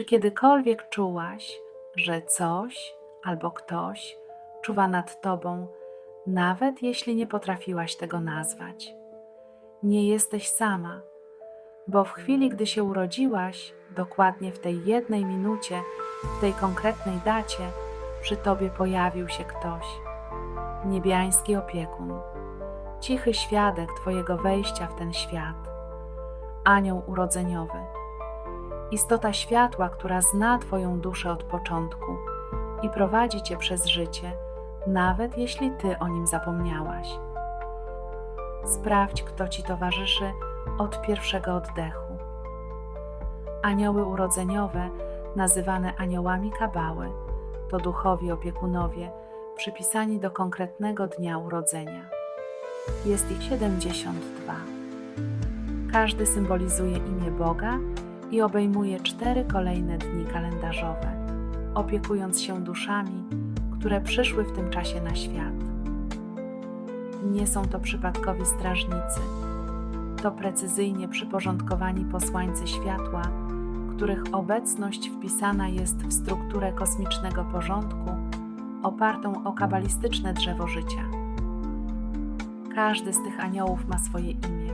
Czy kiedykolwiek czułaś, że coś albo ktoś czuwa nad tobą, nawet jeśli nie potrafiłaś tego nazwać? Nie jesteś sama, bo w chwili, gdy się urodziłaś, dokładnie w tej jednej minucie, w tej konkretnej dacie, przy tobie pojawił się ktoś. Niebiański opiekun, cichy świadek Twojego wejścia w ten świat, anioł urodzeniowy, istota światła, która zna Twoją duszę od początku i prowadzi Cię przez życie, nawet jeśli Ty o nim zapomniałaś. Sprawdź, kto Ci towarzyszy od pierwszego oddechu. Anioły urodzeniowe, nazywane aniołami Kabały, to duchowi opiekunowie, przypisani do konkretnego dnia urodzenia. Jest ich 72. Każdy symbolizuje imię Boga i obejmuje cztery kolejne dni kalendarzowe, opiekując się duszami, które przyszły w tym czasie na świat. Nie są to przypadkowi strażnicy, to precyzyjnie przyporządkowani posłańcy światła, których obecność wpisana jest w strukturę kosmicznego porządku opartą o kabalistyczne drzewo życia. Każdy z tych aniołów ma swoje imię,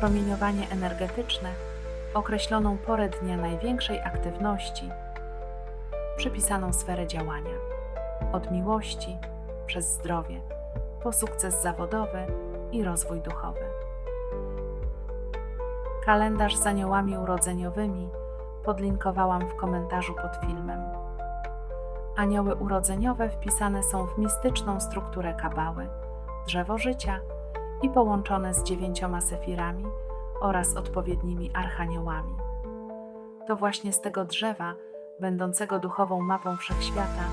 promieniowanie energetyczne, określoną porę dnia największej aktywności, przypisaną sferę działania, od miłości przez zdrowie, po sukces zawodowy i rozwój duchowy. Kalendarz z aniołami urodzeniowymi podlinkowałam w komentarzu pod filmem. Anioły urodzeniowe wpisane są w mistyczną strukturę kabały, drzewo życia i połączone z dziewięcioma sefirami oraz odpowiednimi archaniołami. To właśnie z tego drzewa, będącego duchową mapą wszechświata,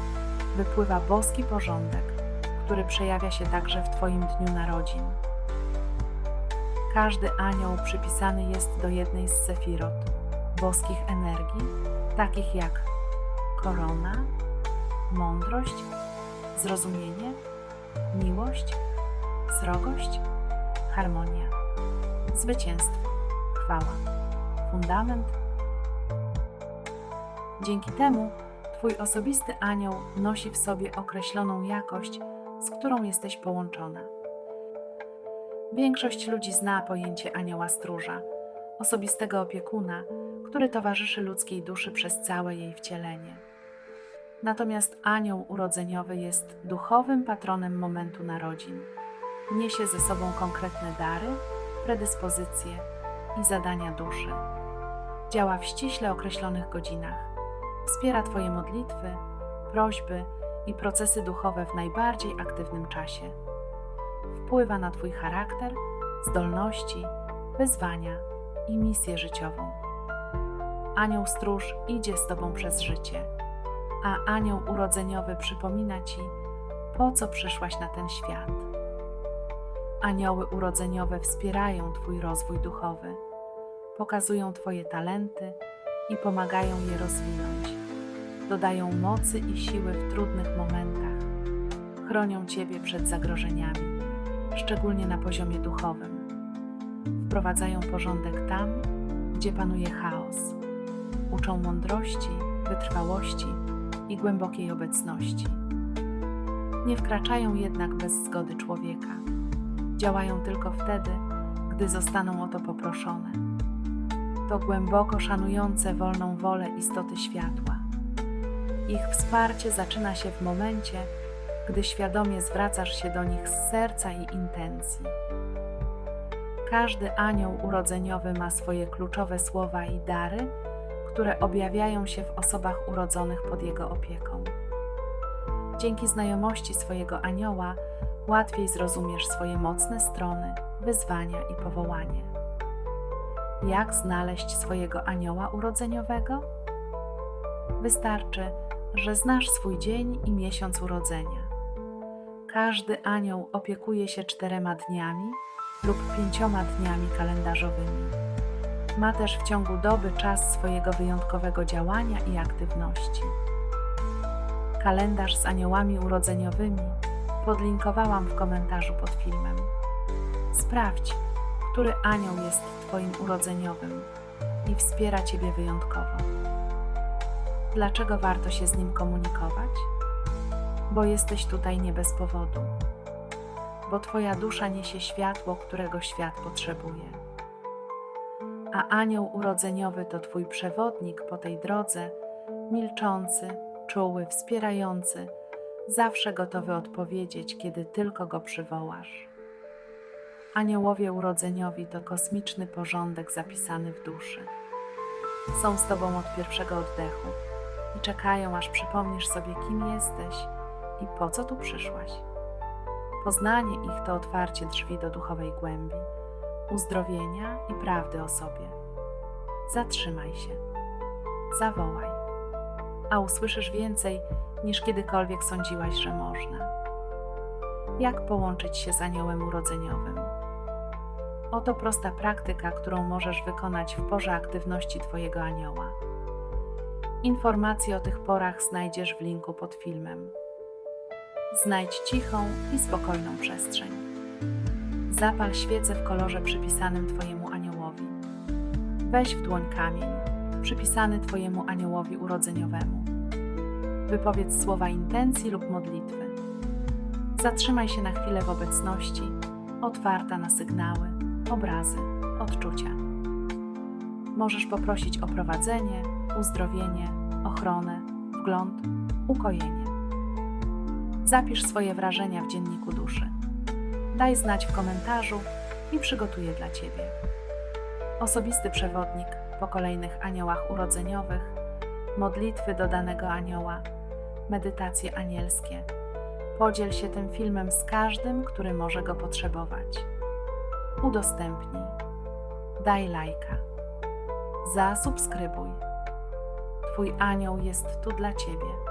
wypływa boski porządek, który przejawia się także w Twoim dniu narodzin. Każdy anioł przypisany jest do jednej z sefirot, boskich energii, takich jak korona, mądrość, zrozumienie, miłość, srogość, harmonia, zwycięstwo, chwała, fundament. Dzięki temu Twój osobisty anioł nosi w sobie określoną jakość, z którą jesteś połączona. Większość ludzi zna pojęcie anioła stróża, osobistego opiekuna, który towarzyszy ludzkiej duszy przez całe jej wcielenie. Natomiast anioł urodzeniowy jest duchowym patronem momentu narodzin. Niesie ze sobą konkretne dary, predyspozycje i zadania duszy. Działa w ściśle określonych godzinach. Wspiera Twoje modlitwy, prośby i procesy duchowe w najbardziej aktywnym czasie. Wpływa na Twój charakter, zdolności, wyzwania i misję życiową. Anioł stróż idzie z Tobą przez życie a anioł urodzeniowy przypomina ci, po co przyszłaś na ten świat. Anioły urodzeniowe wspierają Twój rozwój duchowy, pokazują Twoje talenty i pomagają je rozwinąć. Dodają mocy i siły w trudnych momentach, chronią Ciebie przed zagrożeniami, szczególnie na poziomie duchowym. Wprowadzają porządek tam, gdzie panuje chaos, uczą mądrości, wytrwałości i głębokiej obecności. Nie wkraczają jednak bez zgody człowieka. Działają tylko wtedy, gdy zostaną o to poproszone. To głęboko szanujące wolną wolę istoty światła. Ich wsparcie zaczyna się w momencie, gdy świadomie zwracasz się do nich z serca i intencji. Każdy anioł urodzeniowy ma swoje kluczowe słowa i dary, które objawiają się w osobach urodzonych pod jego opieką. Dzięki znajomości swojego anioła łatwiej zrozumiesz swoje mocne strony, wyzwania i powołanie. Jak znaleźć swojego anioła urodzeniowego? Wystarczy, że znasz swój dzień i miesiąc urodzenia. Każdy anioł opiekuje się czterema dniami lub pięcioma dniami kalendarzowymi ma też w ciągu doby czas swojego wyjątkowego działania i aktywności. Kalendarz z aniołami urodzeniowymi podlinkowałam w komentarzu pod filmem. Sprawdź, który anioł jest Twoim urodzeniowym i wspiera Ciebie wyjątkowo. Dlaczego warto się z nim komunikować? Bo jesteś tutaj nie bez powodu, bo Twoja dusza niesie światło, którego świat potrzebuje. A anioł urodzeniowy to Twój przewodnik po tej drodze, milczący, czuły, wspierający, zawsze gotowy odpowiedzieć, kiedy tylko go przywołasz. Aniołowie urodzeniowi to kosmiczny porządek zapisany w duszy. Są z Tobą od pierwszego oddechu i czekają, aż przypomnisz sobie, kim jesteś i po co tu przyszłaś. Poznanie ich to otwarcie drzwi do duchowej głębi, uzdrowienia i prawdy o sobie. Zatrzymaj się, zawołaj, a usłyszysz więcej niż kiedykolwiek sądziłaś, że można. Jak połączyć się z aniołem urodzeniowym? Oto prosta praktyka, którą możesz wykonać w porze aktywności Twojego anioła. Informacje o tych porach znajdziesz w linku pod filmem. Znajdź cichą i spokojną przestrzeń. Zapal świecę w kolorze przypisanym Twojemu aniołowi. Weź w dłoń kamień przypisany Twojemu aniołowi urodzeniowemu. Wypowiedz słowa intencji lub modlitwy. Zatrzymaj się na chwilę w obecności, otwarta na sygnały, obrazy, odczucia. Możesz poprosić o prowadzenie, uzdrowienie, ochronę, wgląd, ukojenie. Zapisz swoje wrażenia w dzienniku duszy. Daj znać w komentarzu i przygotuję dla Ciebie. Osobisty przewodnik po kolejnych aniołach urodzeniowych, modlitwy do danego anioła, medytacje anielskie. Podziel się tym filmem z każdym, który może go potrzebować. Udostępnij. Daj lajka. Zasubskrybuj. Twój anioł jest tu dla Ciebie.